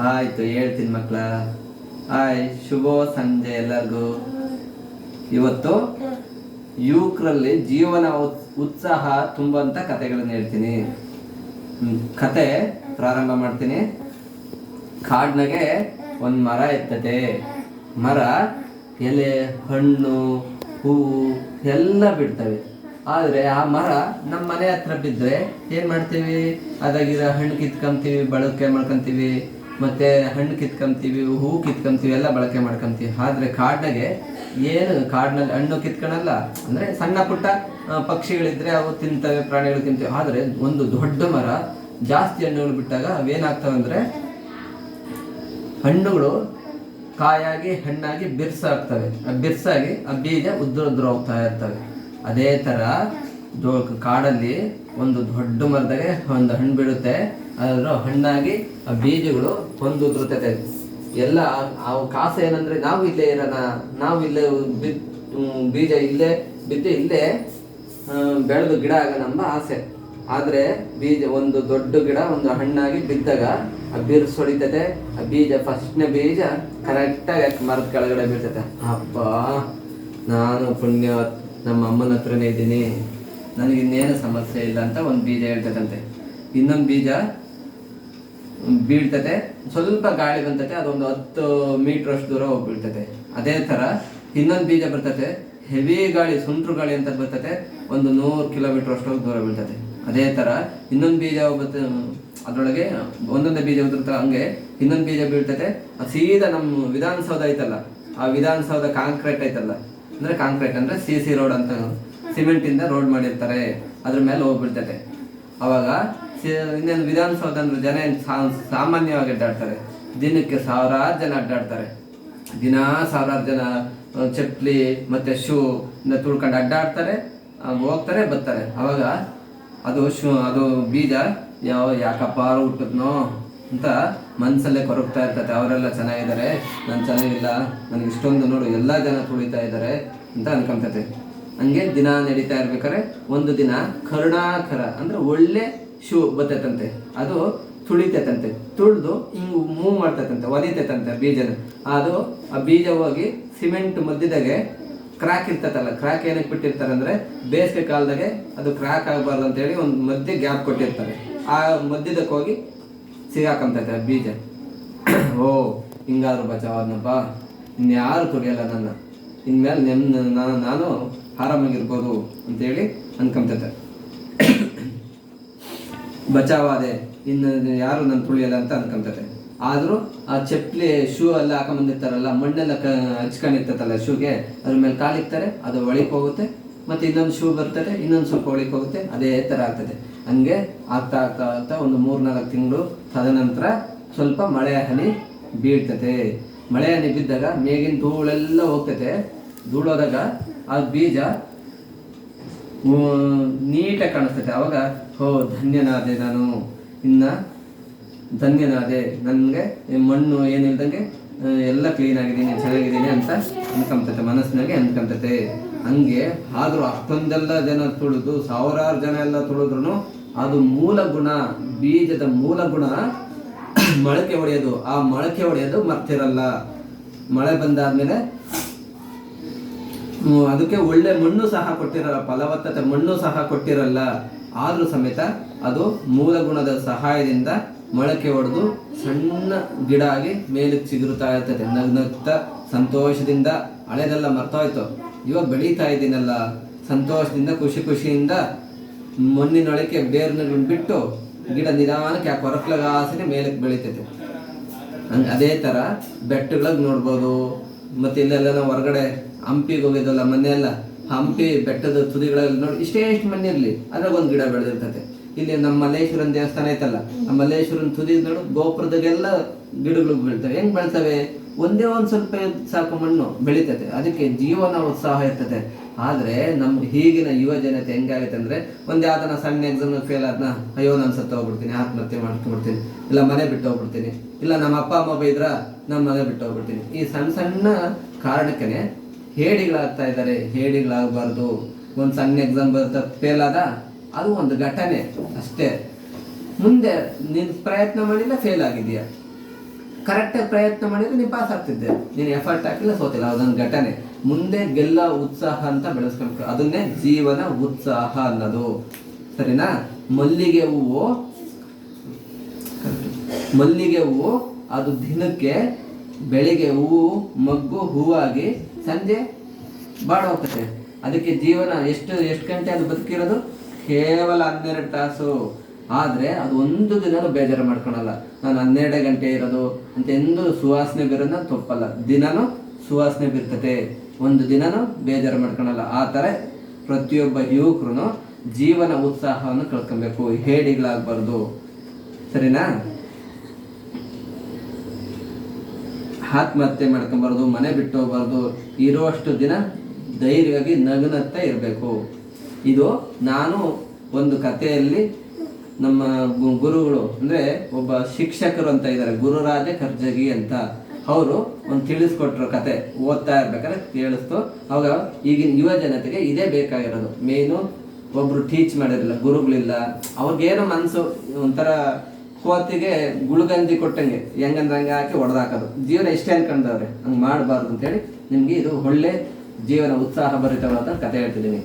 ಆಯ್ತು, ಹೇಳ್ತೀನಿ ಮಕ್ಕಳ ಹಾಯ್, ಶುಭ ಸಂಜೆ ಎಲ್ಲರಿಗೂ. ಇವತ್ತು ಯುವಕರಲ್ಲಿ ಜೀವನ ಉತ್- ಉತ್ಸಾಹ ತುಂಬಂತ ಕಥೆಗಳನ್ನ ಹೇಳ್ತೀನಿ. ಕತೆ ಪ್ರಾರಂಭ ಮಾಡ್ತೀನಿ. ಕಾಡ್ನಾಗೆ ಒಂದು ಮರ ಇರ್ತದೆ ಮರ, ಎಲೆ, ಹಣ್ಣು, ಹೂವು ಎಲ್ಲ ಬಿಡ್ತವೆ. ಆದರೆ ಆ ಮರ ನಮ್ಮ ಮನೆ ಹತ್ರ ಬಿದ್ದರೆ ಏನು ಮಾಡ್ತೀವಿ? ಅದಾಗಿರೋ ಹಣ್ಣು ಕಿತ್ಕೊಂತೀವಿ, ಬಳಕೆ ಮಾಡ್ಕೊಂತೀವಿ. ಮತ್ತೆ ಹಣ್ಣು ಕಿತ್ಕೊಂತೀವಿ, ಹೂ ಕಿತ್ಕೊಂತೀವಿ, ಎಲ್ಲ ಬಳಕೆ ಮಾಡ್ಕೊಂತೀವಿ. ಆದರೆ ಕಾಡ್ನಾಗೆ ಏನು ಕಾಡಿನಲ್ಲಿ ಹಣ್ಣು ಕಿತ್ಕೊಳಲ್ಲ. ಅಂದರೆ ಸಣ್ಣ ಪುಟ್ಟ ಪಕ್ಷಿಗಳಿದ್ರೆ ಅವು ತಿಂತವೆ, ಪ್ರಾಣಿಗಳು ತಿಂತವೆ. ಆದರೆ ಒಂದು ದೊಡ್ಡ ಮರ ಜಾಸ್ತಿ ಹಣ್ಣುಗಳು ಬಿಟ್ಟಾಗ ಅವೇನಾಗ್ತವೆ ಅಂದರೆ ಹಣ್ಣುಗಳು ಕಾಯಾಗಿ, ಹಣ್ಣಾಗಿ ಬಿರ್ಸಾಗ್ತವೆ. ಆ, ಬಿರ್ಸಾಗಿ ಆ ಬೀಜ ಉದ್ರ ಉದ್ರ ಹೋಗ್ತಾ ಇರ್ತವೆ. ಅದೇ ಥರ ದೊ- ಕಾಡಲ್ಲಿ ಒಂದು ದೊಡ್ಡ ಮರದಾಗೆ ಒಂದು ಹಣ್ಣು ಬೀಳುತ್ತೆ. ಅದರ ಹಣ್ಣಾಗಿ ಆ ಬೀಜಗಳು ಹೊಂದು ಉದುರುತ್ತದೆ ಎಲ್ಲ ಆ- ಕಾಸ ಏನಂದ್ರೆ ನಾವು ಇಲ್ಲೇ ಇರೋಣ ನಾವು ಇಲ್ಲೇ ಬಿತ್ ಬೀಜ ಇಲ್ಲೇ, ಬಿದ್ದು ಇಲ್ಲೇ ಬೆಳೆದು ಗಿಡ ಆಗೋಣ ಆಸೆ. ಆದ್ರೆ ಬೀಜ, ಒಂದು ದೊಡ್ಡ ಗಿಡ, ಒಂದು ಹಣ್ಣಾಗಿ ಬಿದ್ದಾಗ ಆ ಬೀರ್ ಸೊಳಿತತೆ ಆ ಬೀಜ ಫಸ್ಟ್ನೇ ಬೀಜ ಕರೆಕ್ಟಾಗಿ ಮರದ ಕೆಳಗಡೆ ಬಿಡ್ತತೆ ಅಪ್ಪ ನಾನು ಪುಣ್ಯ, ನಮ್ಮ ಅಮ್ಮನ ಹತ್ರನೇ ಇದ್ದೀನಿ. ನನಗೆ ಇನ್ನೇನು ಸಮಸ್ಯೆ ಇಲ್ಲ ಅಂತ ಒಂದು ಬೀಜ ಹೇಳ್ತದಂತೆ ಇನ್ನೊಂದು ಬೀಜ ಬೀಳ್ತತೆ ಸ್ವಲ್ಪ ಗಾಳಿ ಬಂತತೆ, ಅದೊಂದು ಹತ್ತು ಮೀಟರ್ ಅಷ್ಟು ದೂರ ಹೋಗಿ ಬೀಳ್ತದೆ ಅದೇ ತರ ಇನ್ನೊಂದು ಬೀಜ ಬರ್ತತೆ ಹೆವಿ ಗಾಳಿ, ಸುಂಟ್ರು ಗಾಳಿ ಅಂತ ಬರ್ತತೆ, ಒಂದು ನೂರು ಕಿಲೋಮೀಟರ್ ಅಷ್ಟು ದೂರ ಬೀಳ್ತದೆ ಅದೇ ತರ ಇನ್ನೊಂದು ಬೀಜ ಹೋಗುತ್ತೆ, ಅದರೊಳಗೆ ಒಂದೊಂದೇ ಬೀಜ ಉದುರ್ತ ಹಂಗೆ ಇನ್ನೊಂದು ಬೀಜ ಬೀಳ್ತದೆ ಅದು ಸೀದಾ ನಮ್ಮ ವಿಧಾನಸೌಧ ಐತಲ್ಲ, ಆ ವಿಧಾನಸೌಧ ಕಾಂಕ್ರೀಟ್ ಐತಲ್ಲ, ಅಂದ್ರೆ ಕಾಂಕ್ರೀಟ್ ಅಂದ್ರೆ ಸಿ ಸಿ ರೋಡ್ ಅಂತ ಸಿಮೆಂಟ್ ಇಂದ ರೋಡ್ ಮಾಡಿರ್ತಾರೆ, ಅದ್ರ ಮೇಲೆ ಹೋಗ್ಬಿಡ್ತದೆ ಅವಾಗ ಇನ್ನೇನು ವಿಧಾನಸೌಧ ಅಂದ್ರೆ ಜನ ಏನು ಸಾಮಾನ್ಯವಾಗಿ ಅಡ್ಡಾಡ್ತಾರೆ. ದಿನಕ್ಕೆ ಸಾವಿರಾರು ಜನ ಅಡ್ಡಾಡ್ತಾರೆ. ದಿನಾ ಸಾವಿರಾರು ಜನ ಚಪ್ಪಲಿ ಮತ್ತೆ ಶೂ ಇಂದ ತುಳ್ಕೊಂಡು ಅಡ್ಡಾಡ್ತಾರೆ ಹೋಗ್ತಾರೆ, ಬರ್ತಾರೆ. ಅವಾಗ ಅದು ಶೂ, ಅದು ಬೀಜ, ಯಾವ, ಯಾಕಪ್ಪ ಹುಟ್ಟದ್ನೋ ಅಂತ ಮನಸ್ಸಲ್ಲೇ ಕೊರಗ್ತಾ ಇರ್ತದೆ ಅವರೆಲ್ಲ ಚೆನ್ನಾಗಿದ್ದಾರೆ, ನಾನು ಚೆನ್ನಾಗಿಲ್ಲ, ನನಗೆ ಇಷ್ಟೊಂದು ನೋಡು, ಎಲ್ಲ ಜನ ತುಳಿತಾ ಇದ್ದಾರೆ ಅಂತ ಅನ್ಕೊಂತತೆ. ಹಂಗೆ ದಿನ ನಡೀತಾ ಇರ್ಬೇಕಾದ್ರೆ ಒಂದು ದಿನ ಕರುಣಾಕರ, ಅಂದ್ರೆ ಒಳ್ಳೆ ಶೂ ಬರ್ತೈತಂತೆ ಅದು ತುಳಿತೈತಂತೆ. ತುಳಿದು ಹಿಂಗೆ ಮೂವ್ ಮಾಡ್ತೈತಂತೆ ಒದಿತೈತಂತೆ ಬೀಜನ. ಅದು ಆ ಬೀಜ ಹೋಗಿ ಸಿಮೆಂಟ್ ಮದ್ದಿದಾಗೆ ಕ್ರಾಕ್ ಇರ್ತೈತಲ್ಲ ಕ್ರಾಕ್ ಏನಕ್ಕೆ ಬಿಟ್ಟಿರ್ತಾರೆ ಅಂದ್ರೆ ಬೇಸಿಗೆ ಕಾಲದಾಗೆ ಅದು ಕ್ರಾಕ್ ಆಗಬಾರ್ದು ಅಂತೇಳಿ ಒಂದು ಮಧ್ಯೆ ಗ್ಯಾಪ್ ಕೊಟ್ಟಿರ್ತಾರೆ. ಆ ಮಧ್ಯದಕ್ಕೆ ಹೋಗಿ ಸಿಗಾಕಂತೈತೆ ಆ ಬೀಜ. ಓ, ಹಿಂಗಾದ್ರು ಬಚಾವಾದ್ನಪ್ಪ ಇನ್ಯಾರು ತುಳಿಯಲ್ಲ ನನ್ನ. ಇನ್ಮೇಲೆ ನೆಮ್ಮ ನಾನು ನಾನು ಆರಾಮಾಗಿರ್ಬೋದು ಅಂತೇಳಿ ಅನ್ಕೊಂತೈತೆ. ಬಚಾವಾದೆ. ಇನ್ನು ಯಾರು ನನ್ನ ತುಳಿಯಲ್ಲ ಅಂತ ಅನ್ಕೊಂತತೆ. ಆದರೂ ಆ ಚಪ್ಪಲಿ ಶೂ ಎಲ್ಲ ಹಾಕೊಂಬಂದಿರ್ತಾರಲ್ಲ, ಮಣ್ಣೆಲ್ಲ ಕ ಹಚ್ಕೊಂಡಿರ್ತೈತಲ್ಲ ಶೂಗೆ, ಅದ್ರ ಮೇಲೆ ಕಾಲಿಕ್ತಾರೆ, ಅದು ಒಳಗೆ ಹೋಗುತ್ತೆ, ಮತ್ತೆ ಇನ್ನೊಂದು ಶೂ ಬರ್ತದೆ, ಇನ್ನೊಂದು ಸ್ವಲ್ಪ ಒಳಗೆ ಹೋಗುತ್ತೆ, ಅದೇ ತರ ಆಗ್ತದೆ. ಹಂಗೆ ಆಗ್ತಾ ಆಗ್ತಾ ಆಗ್ತಾ ಒಂದು ಮೂರ್ನಾಲ್ಕು ತಿಂಗಳು ತದನಂತರ ಸ್ವಲ್ಪ ಮಳೆ ಹನಿ ಬೀಳ್ತತೆ. ಮಳೆ ಹನಿ ಬಿದ್ದಾಗ ಮೇಗಿನ ಧೂಳೆಲ್ಲ ಹೋಗ್ತತೆ. ಧೂಳೋದಾಗ ಆ ಬೀಜ ನೀಟಾಗಿ ಕಾಣಿಸ್ತೈತೆ ಅವಾಗ, ಹೋ, ಧನ್ಯನಾದೆ ನಾನು. ಇನ್ನ ಧನ್ಯನಾದೆ. ನನಗೆ ಮಣ್ಣು ಏನಿಲ್ದಂಗೆ ಎಲ್ಲ ಕ್ಲೀನ್ ಆಗಿದ್ದೀನಿ, ಚೆನ್ನಾಗಿದ್ದೀನಿ ಅಂತ ಅನ್ಕೊಂತೈತೆ ಮನಸ್ಸಿನಾಗೆ ಅನ್ಕೊಂತೈತೆ. ಹಂಗೆ ಆದ್ರೂ ಅಷ್ಟೊಂದೆಲ್ಲ ಜನ ತುಳಿದು, ಸಾವಿರಾರು ಜನ ಎಲ್ಲ ತುಳಿದ್ರು ಅದು ಮೂಲ ಗುಣ, ಬೀಜದ ಮೂಲ ಗುಣ, ಮೊಳಕೆ ಹೊಡೆಯೋದು ಆ ಮೊಳಕೆ ಹೊಡೆಯೋದು ಮರ್ತಿರಲ್ಲ. ಮಳೆ ಬಂದಾದ್ಮೇಲೆ ಅದಕ್ಕೆ ಒಳ್ಳೆ ಮಣ್ಣು ಸಹ ಕೊಟ್ಟಿರಲ್ಲ, ಫಲವತ್ತತೆ ಮಣ್ಣು ಸಹ ಕೊಟ್ಟಿರಲ್ಲ, ಆದರೂ ಸಮೇತ ಅದು ಮೂಲ ಗುಣದ ಸಹಾಯದಿಂದ ಮೊಳಕೆ ಹೊಡೆದು ಸಣ್ಣ ಗಿಡ ಆಗಿ ಮೇಲಕ್ಕೆ ಚಿಗುರುತ್ತಾ ಇರ್ತದೆ. ನಗ್ನಗ್ತಾ ಸಂತೋಷದಿಂದ ಹಳೆದೆಲ್ಲ ಮರ್ತೋಯ್ತು. ಇವಾಗ ಬೆಳೀತಾ ಇದ್ದೀನಲ್ಲ, ಸಂತೋಷದಿಂದ, ಖುಷಿ ಖುಷಿಯಿಂದ ಮಣ್ಣಿನೊಳಕ್ಕೆ ಬೇರ್ನ ಬಿಟ್ಟು ಗಿಡ ನಿಧಾನಕ್ಕೆ ಆ ಕೊರಕ್ಲಗಾಸನೆ ಮೇಲಕ್ಕೆ ಬೆಳೀತೈತೆ. ಅದೇ ತರ ಬೆಟ್ಟಗಳಿಗೆ ನೋಡ್ಬೋದು, ಮತ್ತೆ ಇಲ್ಲೆಲ್ಲ ನಾವು ಹೊರಗಡೆ ಹಂಪಿಗೆ ಹೋಗಿದ್ದಲ್ಲ ಎಲ್ಲ ಹಂಪಿ ಬೆಟ್ಟದ ತುದಿಗಳಲ್ಲಿ ನೋಡಿ ಇಷ್ಟೇ ಇಷ್ಟು ಮನೆ ಇರಲಿ. ಅದ್ರಾಗ ಒಂದು ಗಿಡ ಬೆಳೆದಿರ್ತದೆ ಇಲ್ಲಿ ನಮ್ಮ ಮಲ್ಲೇಶ್ವರನ ದೇವಸ್ಥಾನ ಐತಲ್ಲ, ಆ ಮಲ್ಲೇಶ್ವರನ ತುದಿ ನೋಡು ಗೋಪುರದಾಗೆಲ್ಲ ಗಿಡಗಳು ಬೆಳಿತವೆ. ಹೆಂಗ್ ಬೆಳ್ತವೆ? ಒಂದೇ ಒಂದ್ ಸ್ವಲ್ಪ ಸಾಕು ಮಣ್ಣು ಬೆಳಿತತೆ. ಅದಕ್ಕೆ ಜೀವನ ಉತ್ಸಾಹ ಇರ್ತದೆ ಆದ್ರೆ ನಮ್ ಈಗಿನ ಯುವ ಜನತೆ ಹೆಂಗಾಗೈತೆ ಅಂದ್ರೆ, ಒಂದ್ ಯಾವ್ದನ್ನ ಸಣ್ಣ ಎಕ್ಸಾಮ್ ಫೇಲ್ ಆದ್ನ, ಅಯ್ಯೋ ನಾನು ಸತ್ತು ಹೋಗ್ಬಿಡ್ತೀನಿ, ಆತ್ಮಹತ್ಯೆ ಮಾಡ್ಕೊಂಡ್ಬಿಡ್ತೀನಿ, ಇಲ್ಲ ಮನೆ ಬಿಟ್ಟು ಹೋಗ್ಬಿಡ್ತೀನಿ, ಇಲ್ಲ ನಮ್ಮ ಅಪ್ಪ, ಅಮ್ಮ ಬೈದ್ರ ನಮ್ಮ ಮನೆ ಬಿಟ್ಟು ಹೋಗ್ಬಿಡ್ತೀನಿ. ಈ ಸಣ್ಣ ಸಣ್ಣ ಕಾರಣಕ್ಕೆ ಹೇಡಿಗಳಾಗ್ತಾ ಇದ್ದಾರೆ, ಹೇಡಿಗಳಾಗಬಾರ್ದು. ಒಂದು ಸಣ್ಣ ಎಕ್ಸಾಮ್ ಬರ್ತ ಫೇಲ್ ಆದ, ಅದು ಒಂದು ಘಟನೆ ಅಷ್ಟೇ. ಮುಂದೆ ನೀನು ಪ್ರಯತ್ನ ಮಾಡಿಲ್ಲ ಫೇಲ್ ಆಗಿದೆಯಾ ಕರೆಕ್ಟಾಗಿ ಪ್ರಯತ್ನ ಮಾಡಿದ್ರೆ ನೀನು ಪಾಸ್ ಆಗ್ತಿದ್ದೆ. ನೀನು ಎಫರ್ಟ್ ಹಾಕಿಲ್ಲ, ಸೋತಿಲ್ಲ. ಅದೊಂದು ಘಟನೆ. ಮುಂದೆ ಗೆಲ್ಲ ಉತ್ಸಾಹ ಅಂತ ಬೆಳೆಸ್ಕೊಳ್ಬೇಕು. ಅದನ್ನೇ ಜೀವನ ಉತ್ಸಾಹ ಅನ್ನೋದು. ಸರಿನಾ? ಮಲ್ಲಿಗೆ ಹೂವು ಮಲ್ಲಿಗೆ ಹೂವು, ಅದು ದಿನಕ್ಕೆ ಬೆಳಿಗ್ಗೆ ಹೂವು, ಮಗ್ಗು, ಹೂವಾಗಿ ಸಂಜೆ ಬಾಡೋಗ್ತದೆ ಅದಕ್ಕೆ ಜೀವನ ಎಷ್ಟು ಎಷ್ಟು ಗಂಟೆ ಅದು ಬದುಕಿರೋದು? ಕೇವಲ ಹನ್ನೆರಡು ತಾಸು. ಆದರೆ ಅದು ಒಂದು ದಿನನೂ ಬೇಜಾರು ಮಾಡ್ಕೊಳಲ್ಲ. ನಾನು ಹನ್ನೆರಡು ಗಂಟೆ ಇರೋದು ಅಂತ ಎಂದು ಸುವಾಸನೆ ಬೀರೋದನ್ನ ತಪ್ಪಲ್ಲ. ದಿನನೂ ಸುವಾಸನೆ ಬೀರ್ತತೆ ಒಂದು ದಿನನು ಬೇಜಾರು ಮಾಡ್ಕೊಳಲ್ಲ. ಆ ಥರ ಪ್ರತಿಯೊಬ್ಬ ಯುವಕರು ಜೀವನ ಉತ್ಸಾಹವನ್ನು ಕಳ್ಕೊಬೇಕು. ಹೇಡಿಗಳಾಗಬಾರ್ದು. ಸರಿನಾ? ಆತ್ಮಹತ್ಯೆ ಮಾಡ್ಕೊಂಬಾರ್ದು, ಮನೆ ಬಿಟ್ಟು ಹೋಗ್ಬಾರ್ದು, ಇರುವಷ್ಟು ದಿನ ಧೈರ್ಯವಾಗಿ ನಗುನತ್ತ ಇರಬೇಕು. ಇದು ನಾನು ಒಂದು ಕಥೆಯಲ್ಲಿ ನಮ್ಮ ಗುರುಗಳು, ಅಂದ್ರೆ ಒಬ್ಬ ಶಿಕ್ಷಕರು ಅಂತ ಇದ್ದಾರೆ, ಗುರುರಾಜ ಕರ್ಜಗಿ ಅಂತ. ಅವರು ಒಂದು ತಿಳಿಸ್ಕೊಟ್ರು ಕತೆ, ಓದ್ತಾ ಇರ್ಬೇಕಾದ್ರೆ ಕೇಳಿಸ್ತು. ಅವಾಗ ಈಗಿನ ಯುವ ಜನತೆಗೆ ಇದೇ ಬೇಕಾಗಿರೋದು. ಮೇನು ಒಬ್ರು ಟೀಚ್ ಮಾಡಿರಲಿಲ್ಲ ಗುರುಗಳಿಲ್ಲ. ಅವ್ರಿಗೇನೋ ಮನಸ್ಸು ಒಂಥರ ಕೋತಿಗೆ ಗುಳುಗಂಜಿ ಕೊಟ್ಟಂಗೆ ಹೆಂಗಂದ್ರೆ ಹಂಗೆ ಹಾಕಿ ಹೊಡೆದಾಕೋದು ಜೀವನ ಇಷ್ಟೇ ಅನ್ಕೊಂಡವ್ರೆ, ಹಂಗೆ ಮಾಡಬಾರ್ದು ಅಂತೇಳಿ ನಿಮಗೆ ಇದು ಒಳ್ಳೆ ಜೀವನ ಉತ್ಸಾಹ ಭರಿತವಾದ ಕತೆ ಹೇಳ್ತಿದ್ದೀನಿ.